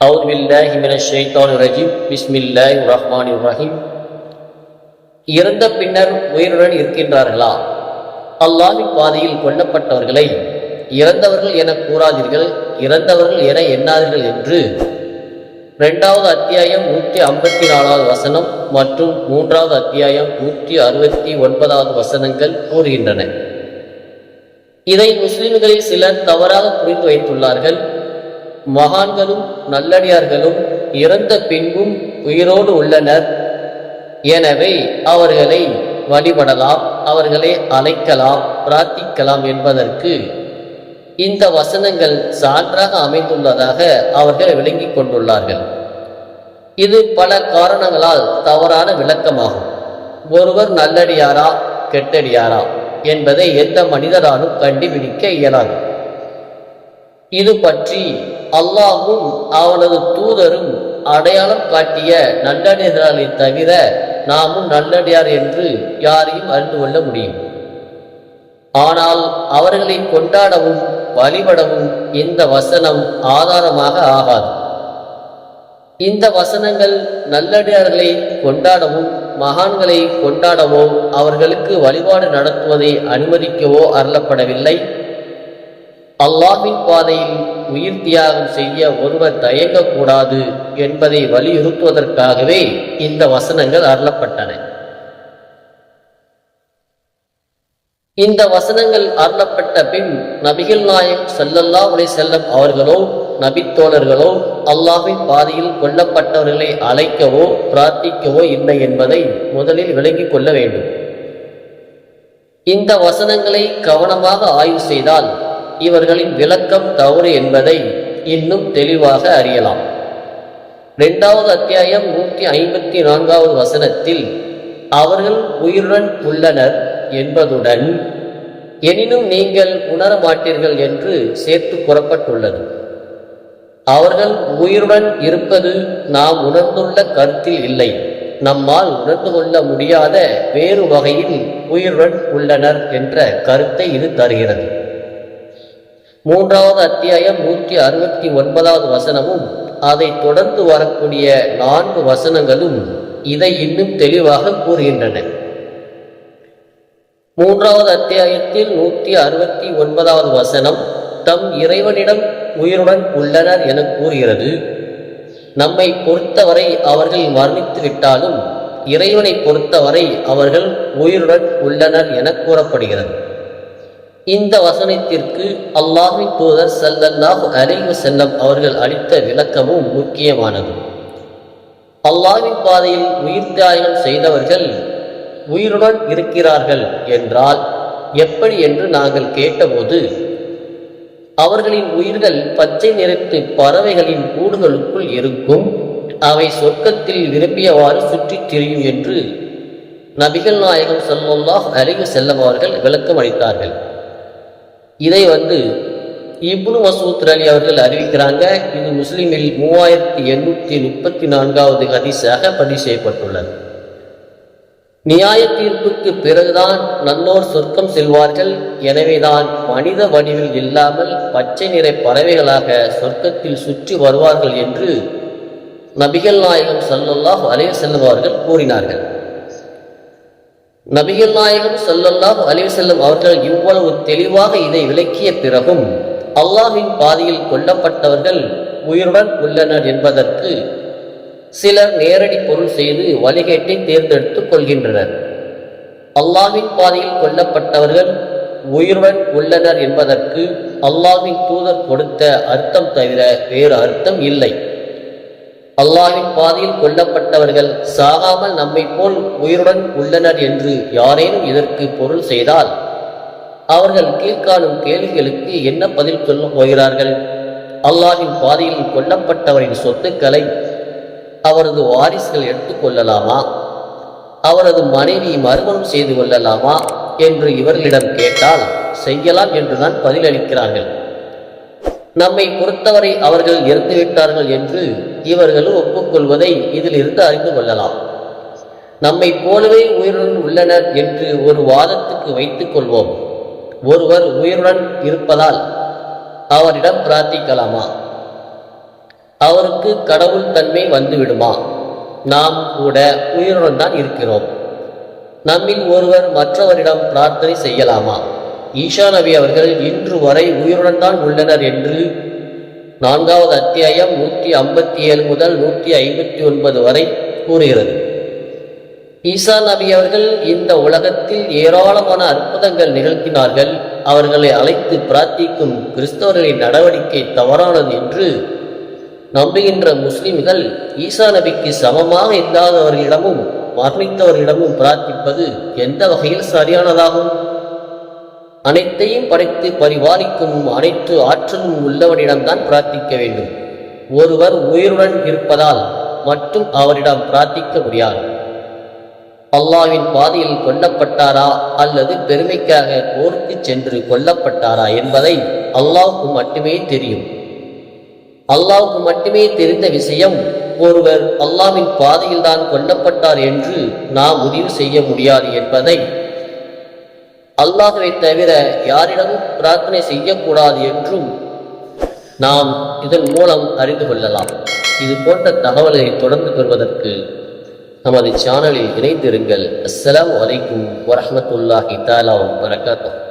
أعوذ بالله من الشيطان الرجيم بسم الله الرحمن الرحيم இறந்த பின்னர் உயிருடன் இருக்கின்றார்களா அல்லாஹ்வின் பாதையில் கொல்லப்பட்டவர்களை இறந்தவர்கள் என கூறாதீர்கள் இறந்தவர்கள் என எண்ணாதீர்கள் என்று இரண்டாவது அத்தியாயம் நூற்றி ஐம்பத்தி நாலாவது வசனம் மற்றும் மூன்றாவது அத்தியாயம் நூற்றி அறுபத்தி ஒன்பதாவது வசனங்கள் கூறுகின்றன இதை முஸ்லிம்களில் சிலர் தவறாக புரிந்து வைத்துள்ளார்கள் மகான்களும் நல்லடியார்களும் இறந்த பின்பும் உயிரோடு உள்ளனர். எனவே அவர்களை வழிபடலாம் அவர்களை அழைக்கலாம் பிரார்த்திக்கலாம் என்பதற்கு இந்த வசனங்கள் சான்றாக அமைந்துள்ளதாக அவர்கள் விளங்கிக் கொண்டுள்ளார்கள். இது பல காரணங்களால் தவறான விளக்கமாகும். ஒருவர் நல்லடியாரா கெட்டடியாரா என்பதை எந்த மனிதராலும் கண்டுபிடிக்க இயலாது. இது பற்றி அல்லாஹும் அவனது தூதரும் அடையாளம் காட்டிய நல்லடியார்களை தவிர நாமும் நல்லடியார் என்று யாரையும் அறிந்து கொள்ள முடியும். ஆனால் அவர்களை கொண்டாடவும் வழிபடவும் இந்த வசனம் ஆதாரமாக ஆகாது. இந்த வசனங்கள் நல்லடியார்களை கொண்டாடவும் மகான்களை கொண்டாடவோ அவர்களுக்கு வழிபாடு நடத்துவதை அனுமதிக்கவோ அருளப்படவில்லை. அல்லாஹின் பாதையில் உயிர் தியாகம் செய்ய ஒருவர் தயங்கக்கூடாது என்பதை வலியுறுத்துவதற்காகவே இந்த வசனங்கள் அருளப்பட்டன. இந்த வசனங்கள் அருளப்பட்ட பின் நபிகள் நாயக் சல்லல்லா உலை செல்லம் அவர்களோ நபித்தோழர்களோ அல்லாஹின் பாதையில் கொல்லப்பட்டவர்களை அழைக்கவோ பிரார்த்திக்கவோ இல்லை என்பதை முதலில் விளங்கிக் கொள்ள வேண்டும். இந்த வசனங்களை கவனமாக ஆய்வு செய்தால் இவர்களின் விளக்கம் தவறு என்பதை இன்னும் தெளிவாக அறியலாம். இரண்டாவது அத்தியாயம் நூற்றி ஐம்பத்தி நான்காவது வசனத்தில் அவர்கள் உயிருடன் உள்ளனர் என்பதுடன் எனினும் நீங்கள் உணர மாட்டீர்கள் என்று சேர்த்து கூறப்பட்டுள்ளது. அவர்கள் உயிருடன் இருப்பது நாம் உணர்ந்துள்ள கருத்தில் இல்லை. நம்மால் உணர்ந்து கொள்ள முடியாத வேறு வகையில் உயிருடன் உள்ளனர் என்ற கருத்தை இது தருகிறது. மூன்றாவது அத்தியாயம் நூற்றி அறுபத்தி ஒன்பதாவது வசனமும் அதை தொடர்ந்து வரக்கூடிய நான்கு வசனங்களும் இதை இன்னும் தெளிவாக கூறுகின்றன. மூன்றாவது அத்தியாயத்தில் நூற்றி அறுபத்தி ஒன்பதாவது வசனம் தம் இறைவனிடம் உயிருடன் உள்ளனர் என கூறுகிறது. நம்மை பொறுத்தவரை அவர்கள் மரணித்து விட்டாலும் இறைவனை பொறுத்தவரை அவர்கள் உயிருடன் உள்ளனர் என கூறப்படுகிறது. இந்த வசனத்திற்கு அல்லாஹின் தூதர் சல்லல்லாஹு அலைவு செல்லம் அவர்கள் அளித்த விளக்கமும் முக்கியமானது. அல்லாஹின் பாதையில் உயிர் தியாகம் செய்தவர்கள் உயிருடன் இருக்கிறார்கள் என்றால் எப்படி என்று நாங்கள் கேட்டபோது அவர்களின் உயிர்கள் பச்சை நிறத்து பறவைகளின் கூடுகளுக்குள் இருக்கும் அவை சொர்க்கத்தில் விரும்பியவாறு சுற்றித் திரியும் என்று நபிகள் நாயகம் சல்லுல்லாஹ் அறிவு செல்லம் அவர்கள் விளக்கம் அளித்தார்கள் இதை வந்து இப்னு மசூத் அலி அவர்கள் அறிவிக்கிறாங்க. இது முஸ்லீமில் மூவாயிரத்தி எண்ணூற்றி முப்பத்தி நான்காவது ஹதீஸாக பதிவு செய்யப்பட்டுள்ளது. நியாய தீர்ப்புக்கு பிறகுதான் நல்லோர் சொர்க்கம் செல்வார்கள். எனவேதான் மனித வடிவில் இல்லாமல் பச்சை நிறை பறவைகளாக சொர்க்கத்தில் சுற்றி வருவார்கள் என்று நபிகள் நாயகம் சல்லல்லாஹ் அலைய செல்லும் கூறினார்கள். நபிகள் நாயகம் சல்லல்லாஹ் அலைய செல்லும் அவர்கள் இவ்வளவு தெளிவாக இதை விளக்கிய பிறகும் அல்லாஹின் பாதையில் கொல்லப்பட்டவர்கள் உயிருடன் உள்ளனர் என்பதற்கு சிலர் நேரடி பொருள் செய்து வழிகேட்டை தேர்ந்தெடுத்துக் கொள்கின்றனர். அல்லாஹின் பாதையில் கொல்லப்பட்டவர்கள் உயிருடன் உள்ளனர் என்பதற்கு அல்லாஹின் தூதர் கொடுத்த அர்த்தம் தவிர வேறு அர்த்தம் இல்லை. அல்லாஹின் பாதையில் கொல்லப்பட்டவர்கள் சாகாமல் நம்மை போல் உயிருடன் உள்ளனர் என்று யாரேனும் இதற்கு பொருள் செய்தால் அவர்கள் கீழ்காணும் கேள்விகளுக்கு என்ன பதில் சொல்ல போகிறார்கள்? அல்லாஹின் பாதையில் கொல்லப்பட்டவரின் சொத்துக்களை அவரது வாரிசுகள் எடுத்துக்கொள்ளலாமா அவரது மனைவி மறுமணம் செய்து கொள்ளலாமா என்று இவர்களிடம் கேட்டால் செய்யலாம் என்றுதான் பதிலளிக்கிறார்கள். நம்மை பொறுத்தவரை அவர்கள் இறந்துவிட்டார்கள் என்று இவர்களும் ஒப்புக்கொள்வதை இதில் இருந்து அறிந்து கொள்ளலாம். நம்மை போலவே உயிருடன் உள்ளனர் என்று ஒரு வாதத்துக்கு வைத்துக் கொள்வோம். ஒருவர் உயிருடன் இருப்பதால் அவரிடம் பிரார்த்திக்கலாமா? அவருக்கு கடவுள் தன்மை வந்துவிடுமா? நாம் கூட உயிருடன் தான் இருக்கிறோம். நம்மில் ஒருவர் மற்றவரிடம் பிரார்த்தனை செய்யலாமா? ஈஷா நபி அவர்கள் இன்று வரை உயிருடன் தான் உள்ளனர் என்று நான்காவது அத்தியாயம் நூற்றி ஐம்பத்தி ஏழு முதல் நூற்றி ஐம்பத்தி ஒன்பது வரை கூறுகிறது. ஈசா நபி அவர்கள் இந்த உலகத்தில் ஏராளமான அற்புதங்கள் நிகழ்த்தினார்கள். அவர்களை அழைத்து பிரார்த்திக்கும் கிறிஸ்தவர்களின் நடவடிக்கை தவறானது என்று நம்புகின்ற முஸ்லிம்கள் ஈசா நபிக்கு சமமாக இல்லாதவர்களிடமும் மரணித்தவர்களிடமும் பிரார்த்திப்பது எந்த வகையில் சரியானதாகும்? அனைத்தையும் படைத்து பரிபாலிக்கும் அனைத்து ஆற்றலும் உள்ளவனிடம்தான் பிரார்த்திக்க வேண்டும். ஒருவர் உயிருடன் இருப்பதால் மட்டும் அவரிடம் பிரார்த்திக்க முடியாது. அல்லாவின் பாதையில் கொல்லப்பட்டாரா அல்லது பெருமைக்காக போருக்கு சென்று கொல்லப்பட்டாரா என்பதை அல்லாவுக்கு மட்டுமே தெரியும். அல்லாவுக்கு மட்டுமே தெரிந்த விஷயம் ஒருவர் அல்லாவின் பாதையில் தான் கொல்லப்பட்டார் என்று நாம் முடிவு செய்ய முடியாது என்பதை அல்லாஹுவை தவிர யாரிடமும் பிரார்த்தனை செய்யக்கூடாது என்றும் நாம் இதன் மூலம் அறிந்து கொள்ளலாம். இது போன்ற தகவலை தொடர்ந்து பெறுவதற்கு நமது சேனலில் இணைந்திருங்கள். அஸ்லாம் வலைக்கும் வரமத்துல்லாஹி தாலாவும் வபரகாத்துஹு